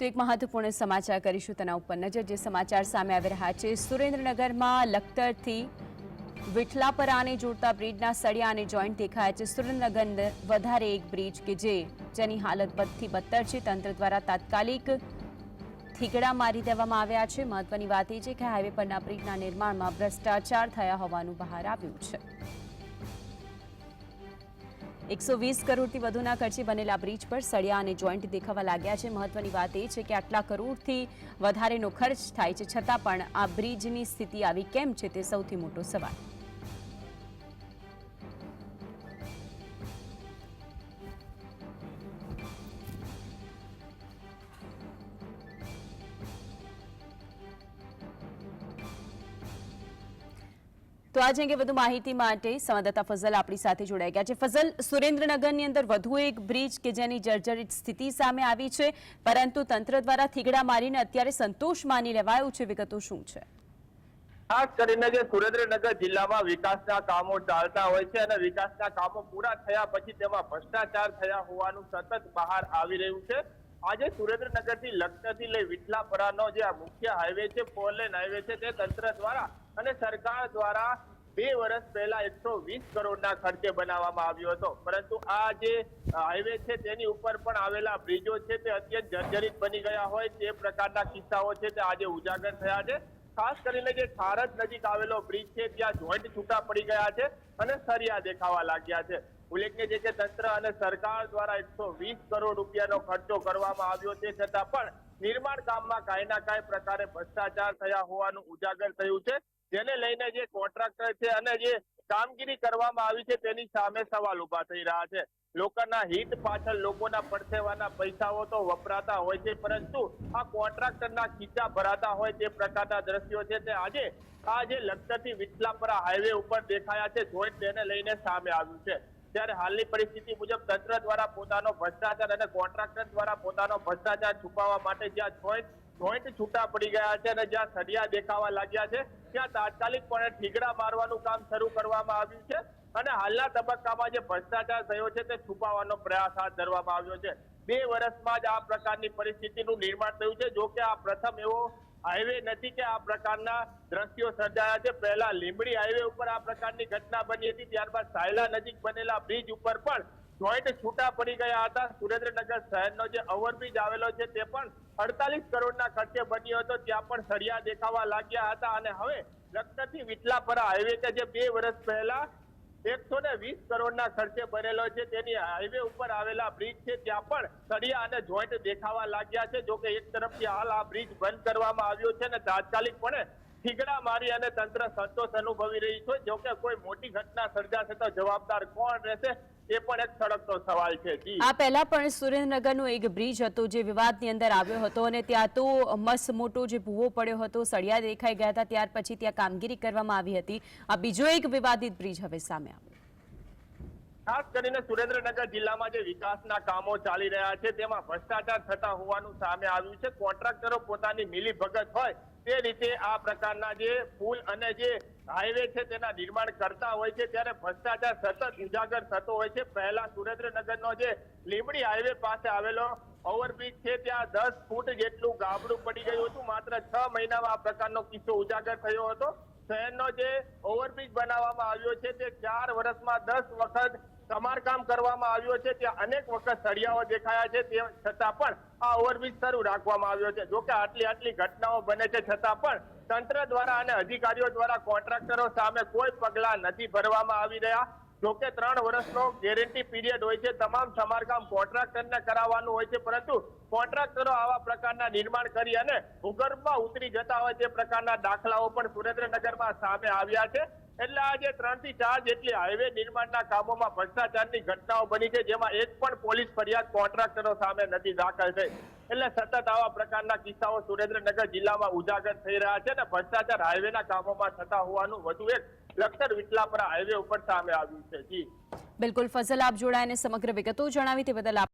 તો એક મહત્વપૂર્ણ સમાચાર કરીશું તેના ઉપર નજર. જે સમાચાર સામે આવી રહ્યા છે, સુરેન્દ્રનગરમાં લખતરથી વિઠલાપરાને જોડતા બ્રિજના સળિયા અને જોઈન્ટ દેખાયા છે. સુરેન્દ્રનગર વધારે એક બ્રિજ કે જે જેની હાલત બદથી બદતર છે, તંત્ર દ્વારા તાત્કાલિક થીગડા મારી દેવામાં આવ્યા છે. મહત્વની વાત એ છે કે હાઈવે પરના બ્રિજના નિર્માણમાં ભ્રષ્ટાચાર થયા હોવાનું બહાર આવ્યું છે. એકસો વીસ કરોડથી વધુના ખર્ચે બનેલા બ્રિજ પર સળિયા અને જોઈન્ટ દેખાવા લાગ્યા છે. મહત્વની વાત એ છે કે આટલા કરોડથી વધારેનો ખર્ચ થાય છે. છતાં પણ આ બ્રિજની સ્થિતિ આવી કેમ છે તે સૌથી મોટો સવાલ. તો આજે અંગે વધુ માહિતી માટે સંવાદદાતા ફઝલ આપણી સાથે જોડાઈ ગયા છે. ફઝલ, સુરેન્દ્રનગરની અંદર વધુ એક બ્રિજ કે જેની જર્જરિત સ્થિતિ સામે આવી છે, પરંતુ તંત્ર દ્વારા થીગડા મારીને અત્યારે સંતોષ માની લેવાયું છે. વિગતો શું છે? ખાસ કરીને જે સુરેન્દ્રનગર જિલ્લામાં વિકાસના કામો ચાલતા હોય છે અને વિકાસના કામો પૂરા થયા પછી તેમાં ભ્રષ્ટાચાર થયા હોવાનું સતત બહાર આવી રહ્યું છે. આજે સુરેન્દ્રનગરથી લખતરથી લઈ વિઠલાપરાનો જે આ મુખ્ય હાઈવે છે ફોર લેન હાઈવે છે, તે તંત્ર દ્વારા અને સરકાર દ્વારા બે વર્ષ પહેલા એકસો વીસ કરોડના ખર્ચે બનાવવામાં આવ્યો હતો. પરંતુ આ જે હાઈવે છે તેની ઉપર પણ આવેલા બ્રિજો છે તે અત્યંત જર્જરિત બની ગયા હોય તે પ્રકારના કિસ્સાઓ છે તે આજે ઉજાગર થયા છે. ખાસ કરીને જે ખારજ નજીક આવેલો બ્રિજ છે ત્યાં જોઈન્ટ છૂટા પડી ગયા છે અને સરિયા દેખાવા લાગ્યા છે. ઉલ્લેખનીય છે કે તંત્ર અને સરકાર દ્વારા એકસો વીસ કરોડ રૂપિયાનો ખર્ચો કરવામાં આવ્યો છે છતાં પણ નિર્માણ કામમાં કાંઈ ના કાંઈ પ્રકારે ભ્રષ્ટાચાર થયા હોવાનું ઉજાગર થયું છે. જેને લઈને જે કોન્ટ્રાક્ટર છે અને જે કામગીરી કરવામાં આવી છે તેની સામે સવાલ ઊભા થઈ રહ્યા છે. લોકોના હિત પાછળ લોકોના પડસેવાના પૈસાઓ તો વપરાતા હોય છે, પરંતુ આ કોન્ટ્રાક્ટરના ખીચા ભરાતા હોય તે પ્રકારના દ્રશ્યો છે. તે આજે, આ જે લખતરથી વિઠલાપરા હાઈવે ઉપર દેખાયા છે જોઈન્ટ તેને લઈને સામે આવ્યું છે. ત્યારે હાલની પરિસ્થિતિ મુજબ તંત્ર દ્વારા પોતાનો ભ્રષ્ટાચાર અને કોન્ટ્રાક્ટર દ્વારા પોતાનો ભ્રષ્ટાચાર છુપાવવા માટે જ્યાં જોઈન્ટ જોઈન્ટ છૂટા પડી ગયા છે અને જ્યાં સળિયા દેખાવા લાગ્યા છે, ત્યાં તાત્કાલિકપણે ઠીગડા મારવાનું કામ શરૂ કરવામાં આવ્યું છે અને હાલના તબક્કામાં જે ભ્રષ્ટાચાર થયો છે તે છુપાવવાનો પ્રયાસ હાથ ધરવામાં આવ્યો છે. બે વર્ષમાં જ આ પ્રકારની પરિસ્થિતિનું નિર્માણ થયું છે. જો કે આ પ્રથમ એવો હાઈવે નથી કે આ પ્રકારના દ્રશ્યો સર્જાયા છે. પહેલા લીંબડી હાઈવે ઉપર આ પ્રકારની ઘટના બની હતી. ત્યારબાદ સાયલા નજીક બનેલા બ્રિજ ઉપર પણ જોઈન્ટ છૂટા પડી ગયા હતા. સુરેન્દ્રનગર શહેરનો જે ઓવરબ્રિજ આવેલો છે તે પણ અડતાલીસ કરોડના ખર્ચે બન્યો હતો. ત્યાં પણ સળિયા દેખાવા લાગ્યા હતા અને હવે લખતરથી વિટલાપરા હાઈવે કે જે બે વર્ષ પહેલા એકસો ને વીસ કરોડના ખર્ચે બનેલો છે તેની હાઈવે ઉપર આવેલા બ્રિજ છે. ત્યાં પણ સળિયા અને જોઈન્ટ દેખાવા લાગ્યા છે. જોકે એક તરફથી હાલ આ બ્રિજ બંધ કરવામાં આવ્યો છે અને તાત્કાલિકપણે ઠીગડા મારી અને તંત્ર સંતોષ અનુભવી રહી છે. જોકે કોઈ મોટી ઘટના સર્જાશે તો જવાબદાર કોણ રહેશે? એ પણ એક સળગતો સવાલ છે આ પહેલા પણ સુરેન્દ્રનગરનો એક બ્રિજ હતો જે વિવાદની અંદર આવ્યો હતો અને ત્યાં તો મસ્ત મોટો જે ભૂવો પડ્યો હતો, સળિયા દેખાઈ ગયા હતા, ત્યાર પછી ત્યાં કામગીરી કરવામાં આવી હતી. આ બીજો એક વિવાદિત બ્રિજ હવે સામે આવ્યો. ખાસ કરીને સુરેન્દ્રનગર જિલ્લામાં જે વિકાસના કામો ચાલી રહ્યા છે, તેમાં ભ્રષ્ટાચાર થતા હોવાનું સામે આવ્યું છે. કોન્ટ્રાક્ટરો પોતાની મિલીભગત હોય તે રીતે આ પ્રકારના જે પુલ અને જે હાઈવે છે તેના નિર્માણ કરતા હોય છે. ત્યારે ભ્રષ્ટાચાર સતત ઉજાગર થતો હોય છે. પહેલા સુરેન્દ્રનગરનો જે લીમડી હાઈવે પાસે આવેલો ઓવરબ્રિજ છે, ત્યાં દસ ફૂટ જેટલું ગાબડું પડી ગયું હતું. માત્ર છ મહિનામાં આ પ્રકારનો કિસ્સો ઉજાગર થયો હતો. શહેરનો જે ઓવરબ્રિજ બનાવવામાં આવ્યો છે, તે ચાર વર્ષમાં દસ વખત સમારકામ કરવામાં આવ્યો છે, ત્યાં અનેક વખત સળિયાઓ દેખાયા છે, તે છતાં પણ આ ઓવરબ્રિજ શરૂ રાખવામાં આવ્યો છે. જોકે આટલી આટલી ઘટનાઓ બને છે, છતાં પણ તંત્ર દ્વારા અને અધિકારીઓ દ્વારા કોન્ટ્રાક્ટરો સામે કોઈ પગલાં નથી ભરવામાં આવી રહ્યા. જોકે ત્રણ વર્ષનો ગેરંટી પીરિયડ હોય છે, તમામ સમારકામ કોન્ટ્રાક્ટરને કરાવવાનું હોય છે, પરંતુ કોન્ટ્રાક્ટરો આવા પ્રકારના નિર્માણ કરી અને ભૂગર્ભમાં ઉતરી જતા હોય તે પ્રકારના દાખલાઓ પણ સુરેન્દ્રનગરમાં સામે આવ્યા છે. એટલે આજે ત્રણથી ચાર જેટલી હાઈવે નિર્માણના કામોમાં ભ્રષ્ટાચારની ઘટનાઓ બની છે, જેમાં એક પણ પોલીસ ફરિયાદ કોન્ટ્રાક્ટરો સામે નથી દાખલ થઈ. એટલે સતત આવા પ્રકારના કિસ્સાઓ સુરેન્દ્રનગર જિલ્લામાં ઉજાગર થઈ રહ્યા છે અને ભ્રષ્ટાચાર હાઈવેના કામોમાં થતા હોવાનું વધુ એક લખતર વિટલાપરા હાઈવે ઉપર સામે આવ્યું છે. જી. બિલકુલ. ફઝલ, આપ જોડાઈને સમગ્ર વિગતો જણાવી તે બદલ આપ